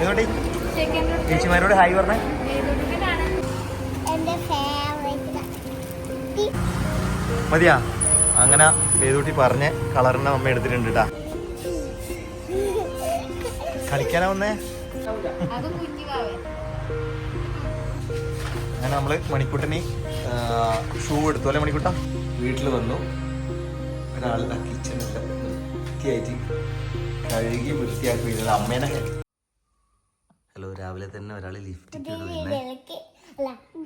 ഇതോട്ടി ചേച്ചിമാരോട് hi പറഞ്ഞേ. മതിയാ. അങ്ങനെ വേദൂട്ടി പറഞ്ഞ് കളറിനെ അമ്മ എടുത്തിട്ടുണ്ട് കേട്ടാ കളിക്കാനാ വന്നേ? അങ്ങനെ നമ്മൾ മണിക്കുട്ടന് ഷൂ എടുത്തു അല്ലെ മണിക്കുട്ട? വീട്ടിൽ വന്നു. ഒരാളുടെ കിച്ചണില്ല വൃത്തിയായിട്ട് കഴുകി വൃത്തിയാക്കി അമ്മേനെ രാവിലെ തന്നെ ഒരാൾ ലിഫ്റ്റ്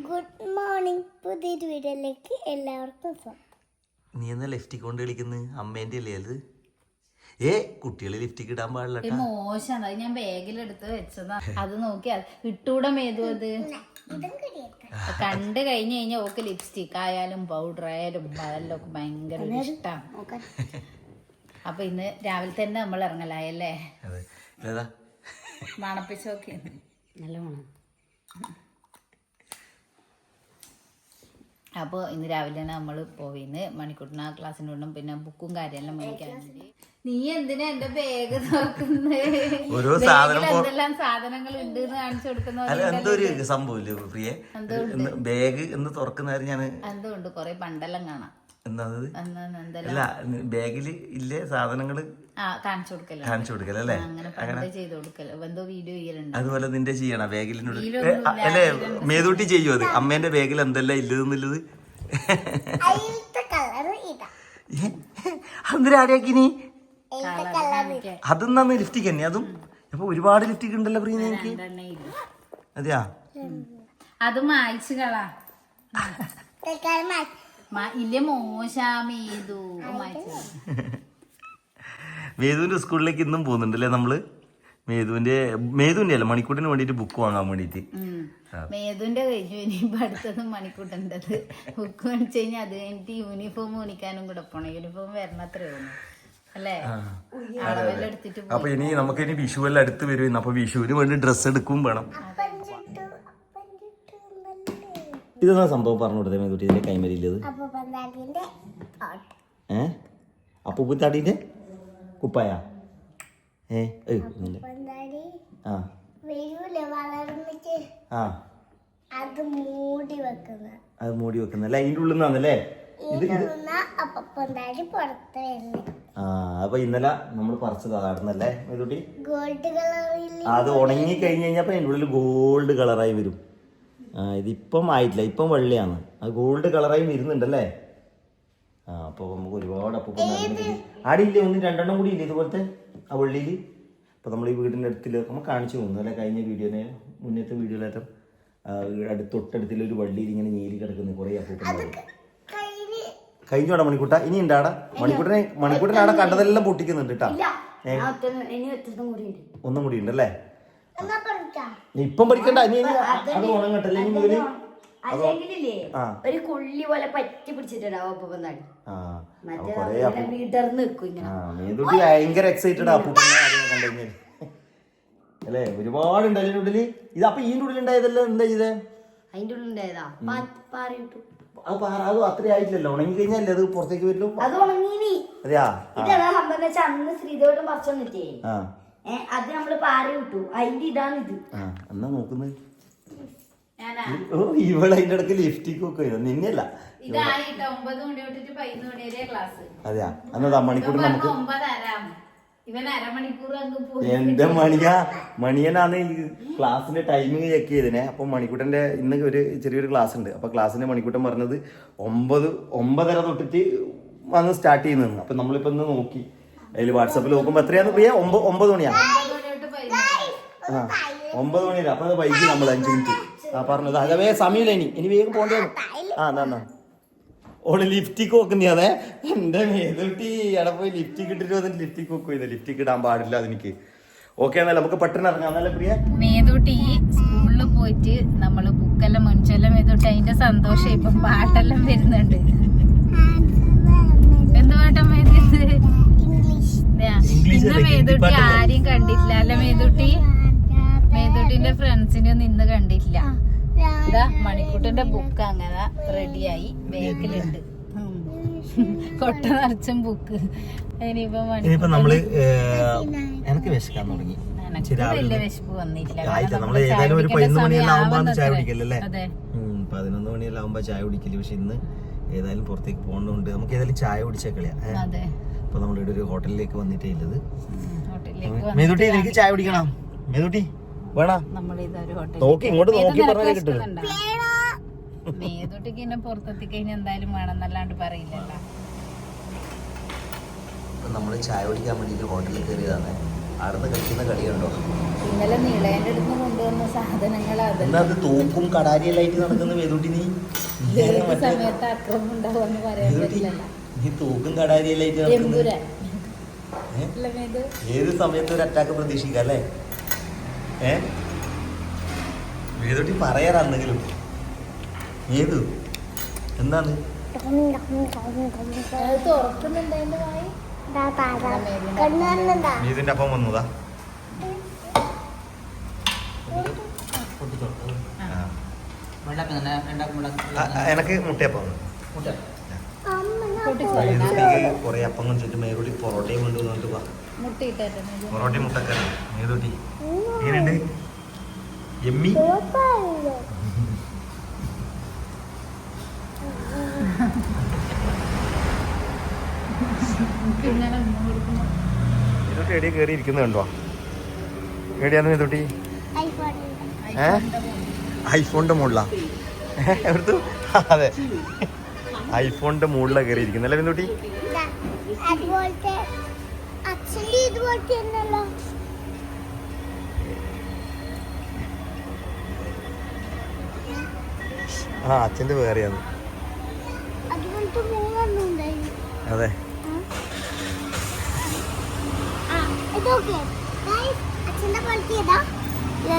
ഗുഡ് മോർണിംഗ് പുതിയൊരു വീഡിയോയിലേക്ക് എല്ലാവർക്കും സ്വാഗതം നീ എന്നാ ലിഫ്റ്റിക്ക് കൊണ്ട് കളിക്കുന്നത് അമ്മേന്റെ അല്ലേ അത്? ഏ കുട്ടികളെ ലിഫ്റ്റിക്ക് ഇടാൻ പാടില്ല മോശം അത് ഞാൻ ബാഗിലെടുത്ത് വെച്ചതാ. അത് നോക്കിയാൽ അത് ഇട്ടൂടെ മേതു അത്? കണ്ടു കഴിഞ്ഞു കഴിഞ്ഞാൽ ഓക്ക് ലിപ്സ്റ്റിക് ആയാലും പൗഡർ ആയാലും അതെല്ലാം ഒക്കെ ഭയങ്കര ഇഷ്ടമാണ് അപ്പൊ ഇന്ന് രാവിലെ തന്നെ നമ്മൾ ഇറങ്ങലായല്ലേ? മണപ്പിച്ചോക്കെ. നല്ല മണം അപ്പോൾ ഇന്ന് രാവിലെ തന്നെ നമ്മൾ പോയിന്ന് മണിക്കൂട്ടിന് ക്ലാസ്സിന് വിടണം പിന്നെ ബുക്കും കാര്യമെല്ലാം മേടിക്കാൻ നീ എന്തിനാ എന്റെ ബാഗ് തുറക്കുന്നത് പോ- എന്തെല്ലാം സാധനങ്ങൾ ഉണ്ട് എന്ന് കാണിച്ചു കൊടുക്കുന്ന സംഭവം ഇല്ല സംഭവമില്ലേ പ്രിയെ? ബാഗ് എന്ന് തുറക്കുന്ന ഞാൻ എന്തോ ഉണ്ട്? കൊറേ പണ്ടെല്ലാം കാണാം. എന്തെല്ലാം? അല്ല ബാഗിൽ ഇല്ലേ സാധനങ്ങൾ? കാണിച്ചു കൊടുക്കൽ. കാണിച്ചു കൊടുക്കലല്ലേ അങ്ങനെ പണ്ട് ചെയ്ത് കൊടുക്കല്ലോ എന്തോ വീഡിയോ അതുപോലെ നിന്റെ ചെയ്യണ ബാഗിലിനോട് അല്ലെ അല്ലേ മേതൂട്ടി ചെയ്യൂ അത്? അമ്മേന്റെ ബാഗിൽ എന്തെല്ലാം ഇല്ലതെന്നുള്ളത് അന്നിരാടിയാക്കിനി കളർ ഇതാ. അന്നേരം ആരെയാക്കിനി കളർ അതെന്നാന്ന് ലിഫ്റ്റിക്ക് തന്നെ. അതും അപ്പൊ ഒരുപാട് ലിഫ്റ്റിക്ക് ഉണ്ടല്ലോ പ്രിയ എനിക്ക്. അതെയാ? അതും മായ്ച്ചു കളാ. ഇല്ല മായ്ച്ചു മേതുവിന്റെ സ്കൂളിലേക്ക് ഇന്നും പോകുന്നുണ്ടല്ലേ നമ്മൾ? മേതുവിന്റെ മേതുവിന്റെ അല്ല മണിക്കൂട്ടിന് വേണ്ടിട്ട് ബുക്ക് വാങ്ങാൻ വേണ്ടിട്ട് മേതുവിന്റെ കഴിഞ്ഞു ഇനിയിപ്പോ അടുത്തത് മണിക്കൂട്ടുണ്ടത് ബുക്ക് മേടിച്ചു കഴിഞ്ഞാൽ അത് കഴിഞ്ഞിട്ട് യൂണിഫോം മേടിക്കാനും കൂടെ പോണം. യൂണിഫോം വരണത്രേ ഉള്ളൂ. അല്ലേ? അളവെല്ലാം എടുത്തിട്ട് പോയി. അപ്പൊ ഇനി നമുക്ക് ഇനി വിഷുവെല്ലാം അടുത്ത് വരും. അപ്പൊ വിഷുവിന് വേണ്ടി ഡ്രസ്സ് എടുക്കും വേണം. ഇതെന്നാ സംഭവം പറഞ്ഞു കൊടുത്തേ മേതുട്ടി? ഇതിന്റെ കൈമരിയില്ലത് ഏ? അപ്പൂപ്പത്താടീന്റെ കുപ്പായ? ഏ ആ. ആ. അത് മൂടി വെക്കുന്ന. അത് മൂടി വെക്കുന്നല്ലേ അതിന്റെ ഉള്ളിൽ നിന്നാണല്ലേ ഇത് അപ്പൊ ആ ഇന്നലെ നമ്മൾ പറിച്ചത് അതാടുന്നല്ലേ മേതുട്ടി? ഗോൾഡ് കളറിൽ അത് ഉണങ്ങി കഴിഞ്ഞ് കഴിഞ്ഞപ്പോ അതിന്റെ ഉള്ളിൽ ഗോൾഡ് കളറായി വരും. ആ ഇതിപ്പം ആയിട്ടില്ല. ഇപ്പം വെള്ളയാണ്. അത് ഗോൾഡ് കളറായി വരുന്നുണ്ടല്ലേ? ആ അപ്പോൾ നമുക്ക് ഒരുപാട് അപ്പം ആടിയില്ലേ ഒന്ന് രണ്ടെണ്ണം കൂടി ഇല്ലേ ഇതുപോലത്തെ? ആ വെള്ളിയിൽ അപ്പോൾ നമ്മൾ ഈ വീടിന്റെ അടുത്തിൽ നമ്മൾ കാണിച്ചു പോകുന്നു അല്ലേ? കഴിഞ്ഞ വീഡിയോനെ മുന്നത്തെ വീഡിയോയിലേറ്റം അടുത്ത് തൊട്ടടുത്തിൽ ഒരു വള്ളിയിൽ ഇങ്ങനെ നീലി കിടക്കുന്ന കുറേ അപ്പൂപ്പൻ കയ്യിൽ കഴിഞ്ഞോടാ മണിക്കൂട്ട. ഇനി ഉണ്ടാടാ മണിക്കൂട്ടനെ മണിക്കൂട്ടനെ അവിടെ കണ്ടതെല്ലാം പൊട്ടിക്കുന്നുണ്ട് കേട്ടാ ഒന്നും കൂടി ഉണ്ടല്ലേ? ഇപ്പം പഠിക്കണ്ട ഇനി അത് ഉണങ്ങട്ടല്ലേ ഇനി മുതൽ. ഒരു കുള്ളി പോലെ പറ്റി പിടിച്ചിട്ടുണ്ടാവും ഭയങ്കര എക്സൈറ്റഡ് അല്ലേ ഒരുപാട് ഇത് അപ്പൊ ഇതിന്റെ ഉള്ളിൽ ഉണ്ടായതല്ലോ എന്താ ചെയ്തേ? അതിന്റെ ഉള്ളിൽ ഉണ്ടായതാ? പാറി കിട്ടും അത് പാറ അത് അത്ര ആയിട്ടില്ലല്ലോ ഉണങ്ങി കഴിഞ്ഞാലേ അത് പുറത്തേക്ക് വരുള്ളൂ? അത് ഉണങ്ങി അതെയാ? സംഭവം അന്ന് ശ്രീദേവട്ടം പറിച്ചു വന്നിട്ടേ. അത് നമ്മൾ പാറി വിട്ടു അതിന്റെ ഇതാണ് ഇത്. എന്നാ നോക്കുന്നത് ഓ ഇവൾ അതിന്റെ ഇടയ്ക്ക് ലിഫ്റ്റിക്ക് ഒക്കെ നിന്നെയല്ല. ഇതായിട്ട് മണി തൊട്ടിട്ട് പതിനൊന്ന് മണി വരെ ക്ലാസ് അതെയാ? എന്നതാ മണിക്കൂർ നമുക്ക് എന്റെ മണിയ? മണിയനാണ് ഈ ക്ലാസ്സിന്റെ ടൈമിങ് ചെക്ക് ചെയ്തിനെ. അപ്പൊ മണിക്കൂട്ടന്റെ ഇന്ന് ഒരു ചെറിയൊരു ക്ലാസ് ഉണ്ട്. അപ്പൊ ക്ലാസ്സിന്റെ മണിക്കൂട്ടൻ പറഞ്ഞത് ഒമ്പത് ഒമ്പതര തൊട്ടിട്ട് വന്ന് സ്റ്റാർട്ട് ചെയ്യുന്നു അപ്പൊ നമ്മളിപ്പോ ഇന്ന് നോക്കി. അതിൽ വാട്സപ്പിൽ നോക്കുമ്പോൾ എത്രയാന്ന് പ്രിയ? ഒമ്പത് ഒമ്പത് മണിയാണ് ആ ഒമ്പത് മണിയല്ല? അപ്പൊ അത് വൈകി നമ്മൾ അഞ്ചു മിനിറ്റ്. ആ പറഞ്ഞത്. അതെ വേഗം സമയമില്ല ഇനി. ഇനി വേഗം പോകണ്ടേ ആ എന്നാ ഓൾ ലിഫ്റ്റിക്ക് അതെ എന്റെ മേതുട്ടി അവിടെ പോയി ലിഫ്റ്റിക്ക് ഇട്ടിട്ട് വന്നിട്ട് ലിഫ്റ്റിക്ക് ഇത് ലിഫ്റ്റിക്ക് ഇടാൻ പാടില്ല അതെനിക്ക്. ഓക്കെ എന്നാലും നമുക്ക് പെട്ടെന്ന് ഇറങ്ങാം. എന്നല്ലേ പ്രിയ? മേതൂട്ടി സ്കൂളിൽ പോയിട്ട് നമ്മൾ ബുക്കെല്ലാം മേടിച്ചെല്ലാം മേതൂട്ടി അതിന്റെ സന്തോഷം ഇപ്പം പാട്ടെല്ലാം വരുന്നുണ്ട് എന്ത് പാട്ടാ മേതൂട്ട് ഇംഗ്ലീഷ് ഇന്ന് മേതൂട്ടി ആരെയും കണ്ടിട്ടില്ല. അല്ല മേതുട്ടി? മേതുട്ടിന്റെ ഫ്രണ്ട്സിനെ നിന്ന് കണ്ടിട്ടില്ല. ഇതാ മണിക്കൂട്ടന്റെ ബുക്ക് അങ്ങനെ റെഡിയായി ബാഗിലുണ്ട് ഉം. കൊട്ട നിറച്ചും ബുക്ക് ഇനിയിപ്പോ നമ്മൾ എനിക്ക് വിശക്കാൻ തുടങ്ങി. വലിയ വിശപ്പ് നമ്മൾ ഏതായാലും ഒരു പതിനൊന്ന് മണിയെല്ലാം ആവുമ്പോ ചായ. കുടിക്കല്ലേ? അതെ. ഉം, പതിനൊന്ന് മണിയെല്ലാം ആവുമ്പോ ചായ കുടിക്കൽ. പക്ഷെ ഇന്ന് ഏതായാലും പുറത്തേക്ക് പോകേണ്ടതുകൊണ്ട് നമുക്ക് ഏതായാലും ചായ കുടിച്ചേക്കളിയാ അപ്പൊ നമ്മളിവിടെ ഒരു ഹോട്ടലിലേക്ക് വന്നിട്ടേ ഉള്ളത്. മേതുട്ടി എനിക്ക് ചായ കുടിക്കണം. മേതുട്ടി വേണോ? നോക്കി ഇങ്ങോട്ട് നോക്കി പറഞ്ഞാൽ കിട്ടും മേതൊട്ടിക്ക് എന്നെ പുറത്തെത്തി കഴിഞ്ഞാൽ എന്തായാലും വേണം എന്നല്ലാണ്ട് പറയില്ലല്ലോ നമ്മൾ ചായ കുടിക്കാൻ വേണ്ടിയിട്ട് ഹോട്ടലിൽ കയറിയതാണ്. അവിടുന്ന് കഴിക്കുന്ന കളിയുണ്ടോ? കണ്ടോ ഇന്നലെ നീളേന്റെ അടുത്ത് കൊണ്ടുവന്ന സാധനങ്ങൾ എന്നാ അത് തോക്കും കടാരിയെല്ലായിട്ട് നടക്കുന്ന മേതുട്ടി നീ? സമയത്ത് അക്രമം ഉണ്ടാവുമെന്ന് പറയാൻ പറ്റില്ലല്ലോ. നീ തൂക്കും കടാരിയെല്ലായിട്ട് ഏത് സമയത്ത് ഒരു അറ്റാക്ക് പ്രതീക്ഷിക്കാം അല്ലേ? ഏ? വേദോട്ടി പറയാറാണെങ്കിലും ഏത്? എന്താണ്? ഇതിന്റെ അപ്പം വന്നതാ. എനക്ക് മുട്ടയപ്പം മേതുട്ടിക്ക് കുറെ അപ്പം കഴിച്ചിട്ട് മേതുട്ടി പൊറോട്ടയും മേതു പൊറോട്ടയും മുട്ടക്കറി മേതുട്ടി. എങ്ങനെയുണ്ട്? എമ്മി? എടിയെ കയറി ഇരിക്കുന്നത് കണ്ടോ? എവിടെയാണ് മേതുട്ടി? ഏ? ഐഫോണിന്റെ മുകളിലാ. എവിടുത്തു? അതെ. ഐഫോണിന്റെ മുകളിലാണ് കയറിയിരിക്കുന്നത്. അല്ലേ ഇതുപോലത്തെ ആ അച്ഛന്റെ വേറെയാണ്. അതെ. പോലത്തെ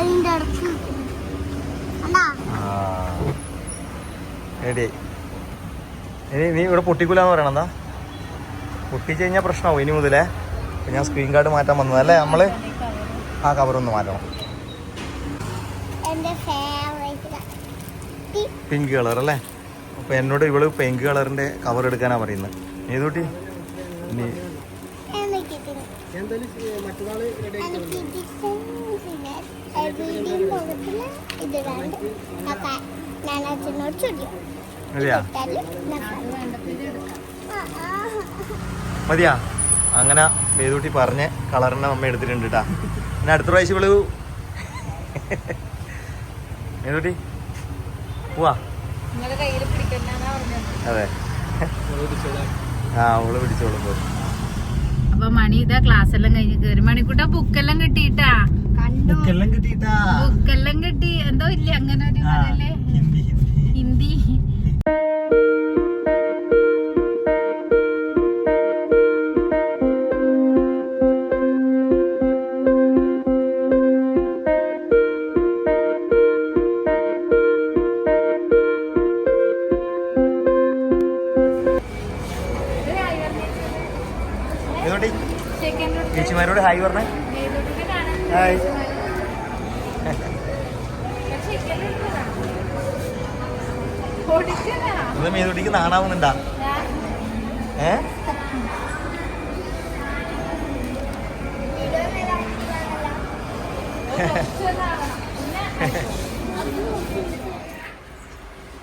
ഇതിന്റെ അടുത്ത് ആ. എടി ഇനി നീ ഇവിടെ പൊട്ടിക്കൂലെന്ന് എന്താ? പൊട്ടിച്ച് കഴിഞ്ഞാൽ പ്രശ്നമാവും ഇനി മുതലേ. അപ്പം ഞാൻ സ്ക്രീൻ കാർഡ് മാറ്റാൻ വന്നതല്ലേ നമ്മൾ ആ കവറൊന്ന് മാറ്റണം. എന്റെ ഫേവറേറ്റ് പിങ്ക് കളർ അല്ലേ? അപ്പൊ എന്നോട് ഇവൾ പിങ്ക് കളറിന്റെ കവർ എടുക്കാനാണ് പറയുന്നത് ഏതൂട്ടി? നീ ഞാൻ അച്ഛനോട് ചോദിക്കും. മതിയാ. മതിയാ? അങ്ങനെ മേതൂട്ടി പറഞ്ഞ് കളറിന്റെ അമ്മ എടുത്തിട്ടുണ്ട് കേട്ടാ പിന്നെ അടുത്ത പ്രാവശ്യം ഇവൾ മേതൂട്ടി പോവാ. അതെ. ആ അവൾ പിടിച്ചോളും പോയി. അപ്പൊ മണി ഇതാ ക്ലാസ് എല്ലാം കഴിഞ്ഞ് കയറി മണിക്കൂട്ടാ ബുക്കെല്ലാം കിട്ടിയിട്ടാ? ബുക്കെല്ലാം കിട്ടി. എന്തോ ഇല്ല അങ്ങനെ ഒരു ഹിന്ദി സെക്കൻഡ് ചേച്ചിമാരോട് ഹായ് പറഞ്ഞേ. ഹായ്. ഇത് മേതൂട്ടിക്ക് നാണാവുന്നുണ്ടാ? ഏ?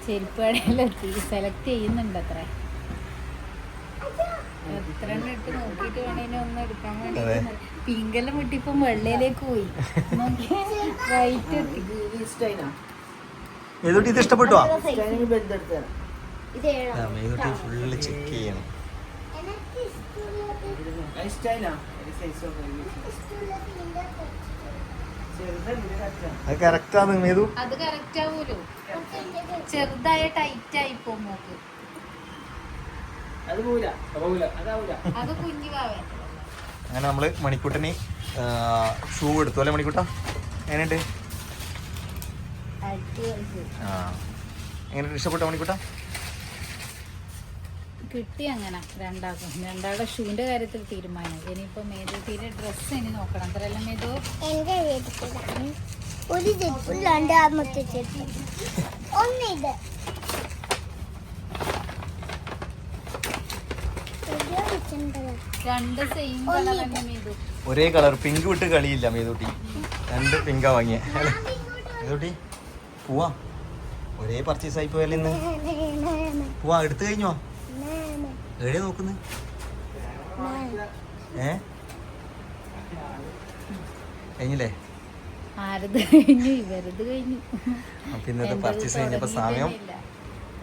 ചെരുപ്പ് കടയിലെത്തി. സെലക്ട് ചെയ്യുന്നുണ്ട് അത്ര അതെ. വേണ്ടി പിങ്കെല്ലാം വിട്ടിപ്പം വെള്ളയിലേക്ക് പോയി. വൈറ്റ് മേതൂട്ടി ഇത് ഇഷ്ടപ്പെട്ടോ ഇത് ഏഴാ. മേതൂട്ടി ഫുള്ള് ചെക്ക് ചെയ്യണം. അത് കറക്റ്റാണ് മേതു. അത് കറക്റ്റ് ആവൂലോ? ചെറുതായ ടൈറ്റ് ആയി പോകും നോക്ക് അങ്ങനെ നമ്മൾ മണിക്കൂട്ടന് ഷൂ എടുത്തു അല്ലേ മണിക്കൂട്ട? എങ്ങനെയുണ്ട്? ആ. ഇഷ്ടപ്പെട്ട ഇഷ്ടപ്പെട്ടോ മണിക്കൂട്ട? കിട്ടി അങ്ങനെ രണ്ടാക്കും രണ്ടാളുടെ ഷൂവിന്റെ കാര്യത്തിൽ തീരുമാനം. ഇനിയിപ്പോ മേതുട്ടിയുടെ ഡ്രസ്സ് ഇനി നോക്കണം. അത്രയല്ല മേതു? എന്റെ ഒരു ചെരുപ്പ് രണ്ടാമത്തെ ചെരുപ്പ് ഒന്ന് ഇത് ഇത് അച്ഛന്റെ രണ്ട് സെയിം കളർ തന്നെ മേതു ഒരേ കളർ പിങ്ക് വിട്ട് കളിയില്ല മേതൂട്ടി. രണ്ട് പിങ്കാ വാങ്ങിയ. മേതൂട്ടി പോവാ. ഒരേ പർച്ചേസ് ആയി പോയാലേ ഇന്ന്. പോവാ എടുത്തു കഴിഞ്ഞോ? എവിടെ നോക്കുന്നു? ഏ? കഴിഞ്ഞില്ലേ? പിന്നെ അപ്പൊ ഇന്നത്തെ പർച്ചേസ് കഴിഞ്ഞപ്പോ സമയം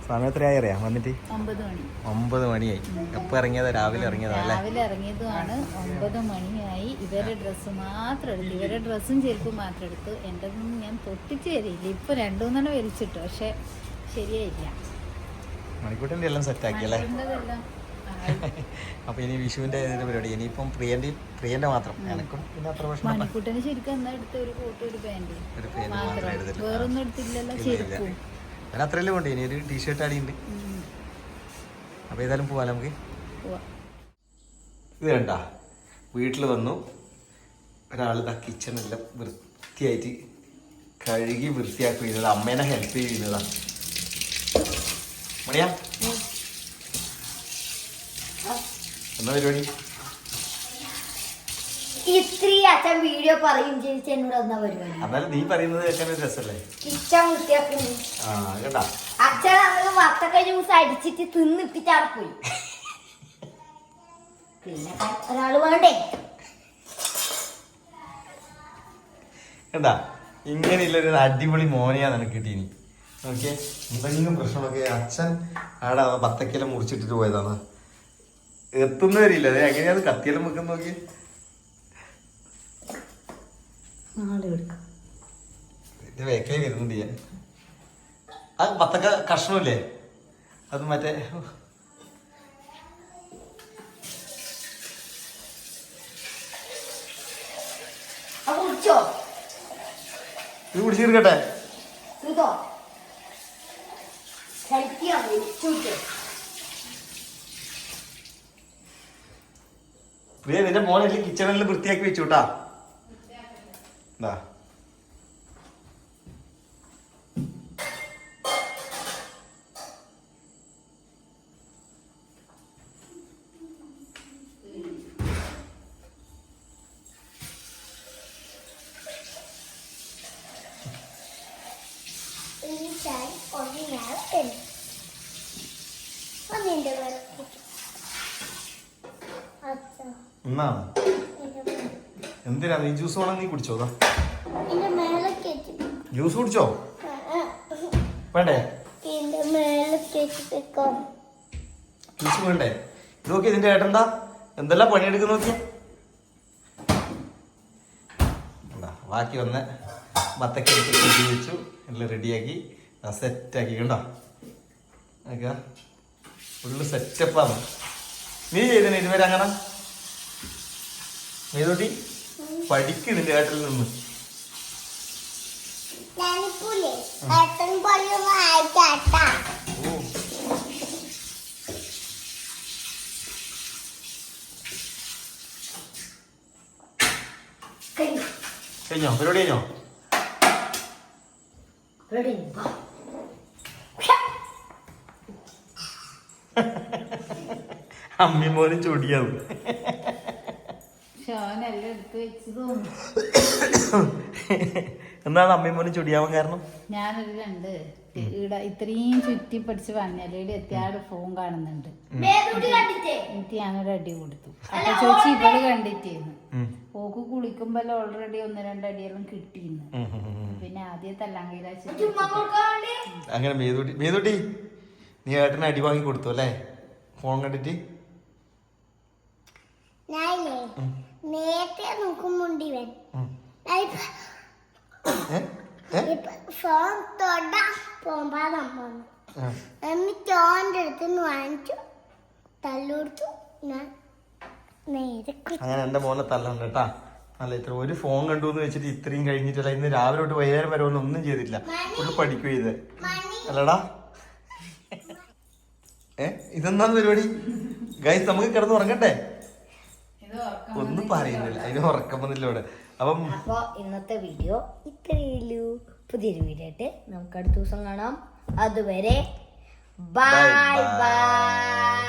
സമയം എത്രയായി അറിയാം? വന്നിട്ട്? ഒമ്പത് മണി. ഒമ്പത് മണിയായി. എപ്പോ ഇറങ്ങിയതാ? രാവിലെ ഇറങ്ങിയതാ അല്ലേ? രാവിലെ ഇറങ്ങിയതുമാണ്. ഒമ്പത് മണിയായി. ഇവരുടെ ഡ്രസ്സ് മാത്രം എടുത്തു ഇവരുടെ ഡ്രസ്സും ചെരുപ്പും മാത്രം എടുത്തു എന്റെ ഞാൻ പൊട്ടിച്ച് തരില്ല. ഇപ്പൊ രണ്ടു മൂന്നെണ്ണം വലിച്ചിട്ടു പക്ഷെ ശരിയായില്ല. മണിക്കൂട്ടിന്റെ എല്ലാം സെറ്റ് ആക്കി അല്ലേ? അപ്പൊ ഇനി വിഷുവിന്റെ പരിപാടി ഇനിയിപ്പം പ്രിയന്റെ പ്രിയന്റെ മാത്രം. എനക്കും പിന്നെ അത്ര പ്രശ്നം മണിക്കൂട്ടിന് ശരിക്കും എന്നാ എടുത്ത ഒരു കോട്ടും ഒരു പാന്റ് ഒരു വേറൊന്നും മാത്രം എടുത്തിട്ടുള്ളൂ. ഞാൻ അത്രയല്ലേ കൊണ്ട് ഇനി ഒരു ടീഷർട്ട് അടിയുണ്ട് അപ്പോൾ അപ്പൊ ഏതായാലും പോവാം നമുക്ക്. ഇത് വേണ്ട വീട്ടിൽ വന്നു. ഒരാൾ ഇതാ കിച്ചണെല്ലാം വൃത്തിയായിട്ട് കഴുകി വൃത്തിയാക്കി ചെയ്യുന്നത് അമ്മേനെ ഹെൽപ്പ് ചെയ്യുന്നതാ മണിയാ? എന്നാ പരിപാടി? ഇത്രി അച്ഛൻ വീഡിയോ പറയും ചേച്ചി എന്നോട് എന്നാ പരിപാടി? എന്നാലും നീ പറയുന്നത് കേൾക്കാൻ ഒരു രസമല്ലേ കിച്ചൺ വൃത്തിയാക്കുന്നു ആ കേട്ടാ. അച്ഛൻ അന്ന് വത്തക്ക ജ്യൂസ് അടിച്ചിട്ട് തിന്നിട്ട് പിന്നെ ഒരാൾ വേണ്ടേ? കണ്ടാ ഇങ്ങനെയുള്ളൊരു അടിപൊളി മോനെയാ നിനക്ക് കിട്ടീനി. നോക്കിയേ എന്തെങ്കിലും പ്രശ്നമൊക്കെ അച്ഛൻ ആടെ ബത്തക്കെല്ലാം മുറിച്ചിട്ടിട്ട് പോയതാണ് എത്തുന്നവരില്ല അതെ എങ്ങനെയാണ് കത്തിയെല്ലാം വെക്കുന്ന നോക്കി വേക്കായി വരുന്നുണ്ട് ഞാൻ. ആ കഷ്ണമില്ലേ? അത് മറ്റേ ഇത് കുടിച്ചിരിക്കട്ടെ. പ്രിയ നിന്റെ മോനെ കിച്ചണിൽ വൃത്തിയാക്കി വെച്ചു കേട്ടാ ദാ. ഈ ചായ ഒന്ന് ഞാൻ തരും ഒന്നിന്റെ വേറെ അച്ഛാ എന്നാണ് ഇതിന്റെ മേലെ- എന്തിനാ നീ ജ്യൂസ് വേണം നീ കുടിച്ചോ? ജ്യൂസ് കുടിച്ചോ? വേണ്ടേ? ജ്യൂസ് വേണ്ടേ? നോക്കി ഇതിന്റെ ഏട്ടന്താ എന്തെല്ലാം പണിയെടുക്കുന്ന നോക്കിയ? ബാക്കി വന്ന് മത്തക്ക വെച്ചു. എല്ലാം റെഡിയാക്കി സെറ്റാക്കി. കണ്ടോ? ഓക്കെ ഫുള്ള് സെറ്റപ്പാണ്. നീ ചെയ്തേ ഇതുവരെ അങ്ങനെ? നീതോട്ടി പഠിക്ക് നിന്റെ ഏട്ടിൽ നിന്ന്. കഴിഞ്ഞു? പരിപാടി കഴിഞ്ഞോ? റെഡി അമ്മി മോനും ചൊടിയാവും. എന്താണ് അമ്മയും മോനും ചുടിയാവാൻ കാരണം? ഞാനൊരു രണ്ട് ഇവിടെ ഇത്രയും ചുറ്റി പഠിച്ച് വന്നല്ലേ എത്തിയാടെ ഫോൺ കാണുന്നുണ്ട്. എനിക്ക് എന്നിട്ട് ഞാനൊരു അടി കൊടുത്തു. അപ്പൊ ചോദിച്ചു ഇവൾ കണ്ടിട്ടേന്ന്. ഓക്ക് കുളിക്കുമ്പോൾ ഓൾറെഡി ഒന്ന് രണ്ടടിയെല്ലാം കിട്ടിയിരുന്നു ഉം. പിന്നെ ആദ്യം കൊടുക്കാണ്ട് അങ്ങനെ മേതൂട്ടി മേതൂട്ടി നീ ഏട്ടന് അടി വാങ്ങി കൊടുത്തു അല്ലേ? ഫോൺ കണ്ടിട്ട്? ഞാനില്ലേ? നേരത്തെ നോക്കുമ്പോണ്ടി ഇവൻ ഫോൺ തൊടാ ആ. എന്നിട്ട് ഓന്റെ അടുത്ത് നിന്ന് വാങ്ങിച്ചു തല്ലുകൊടുത്തു ഞാൻ നേരെ. അങ്ങനെ എന്റെ മോനെ തല്ലണ്ട കേട്ടാ. അല്ല ഇത്ര ഒരു ഫോൺ കണ്ടു എന്ന് വെച്ചിട്ട് ഇത്രയും കഴിഞ്ഞിട്ടല്ല ഇന്ന് രാവിലെ തൊട്ട് വൈകുന്നേരം വരെ ഒന്നും ചെയ്തില്ല ഫുള്ള് പഠിക്കുക ഇത്. അല്ലടാ. ഏ? ഇതെന്താന്ന് പരിപാടി? ഗൈസ് നമുക്ക് കിടന്ന് ഉറങ്ങട്ടെ? പറയുന്നില്ല. അതിന് ഉറക്കം വന്നില്ല ഇവിടെ. അപ്പം അപ്പൊ ഇന്നത്തെ വീഡിയോ ഇത്രയുള്ളൂ പുതിയൊരു വീഡിയോ ആയിട്ട് നമുക്ക് അടുത്ത ദിവസം കാണാം. അതുവരെ ബൈ. ബൈ